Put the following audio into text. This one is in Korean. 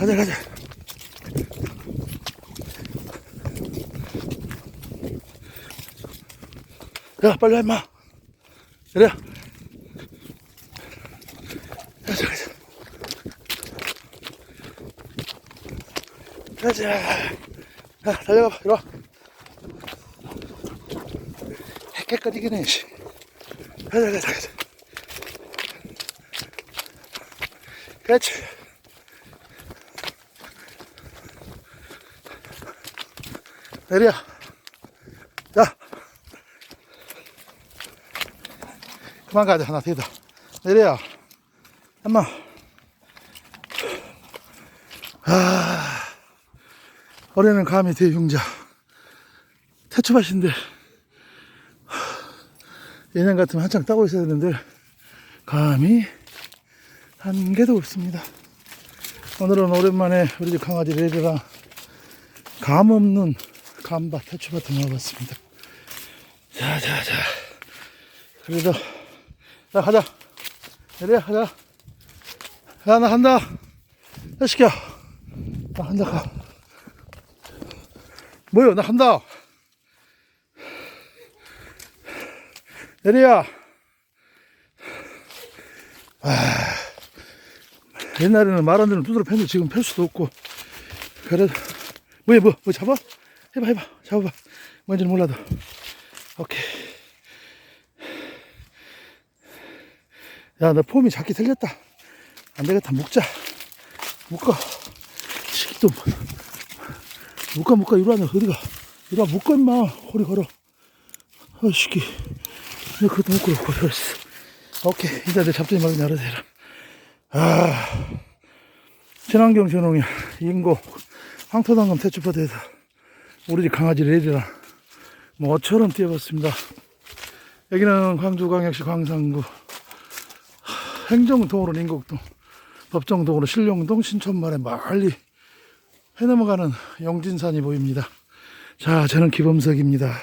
가자, 가자. 야, 빨리 와, 임마. 그래. 가자, 가자. 가자. 야, 달려가봐, 이리 와. 깨끗이긴 씨. 가자, 가자, 가자. 그렇지. 내려. 자. 그만 가자. 하나 되다. 내려. 엄마. 아. 올해는 감히 대흉자. 태초밭인데. 예년 같으면 한창 따고 있어야 되는데, 감히 한 개도 없습니다. 오늘은 오랜만에 우리 집 강아지 레드랑 감 없는 감밭 태초밭을 나와봤습니다. 자, 자, 자. 그래도, 자, 가자. 내려, 가자. 야, 나 간다. 야, 시켜. 나 간다, 가. 뭐요, 나 간다. 내려야. 옛날에는 말 안 되는 두드러 팼는데 지금 펼 수도 없고 그래 뭐야 뭐, 뭐 잡아? 해봐 해봐. 잡아봐. 뭔지는 몰라도. 오케이. 야너 폼이 잡기 틀렸다. 안 되겠다. 묶자. 묶어. 시기도 묶어 묶어. 이리 와너 어디가? 이리 와 묶어 임마. 허리 걸어. 아 시기. 너 그것도 묶고 허리 걸었어. 오케이. 이제 내 잡지 말고 열어대라. 아, 친환경 전용의 인고 황토당금 태초밭에서 우리 집 강아지 레디랑 뭐처럼 뛰어봤습니다. 여기는 광주광역시 광산구 행정동으로 인곡동 법정동으로 신룡동 신촌말에 멀리 해 넘어가는 영진산이 보입니다. 자 저는 기범석입니다.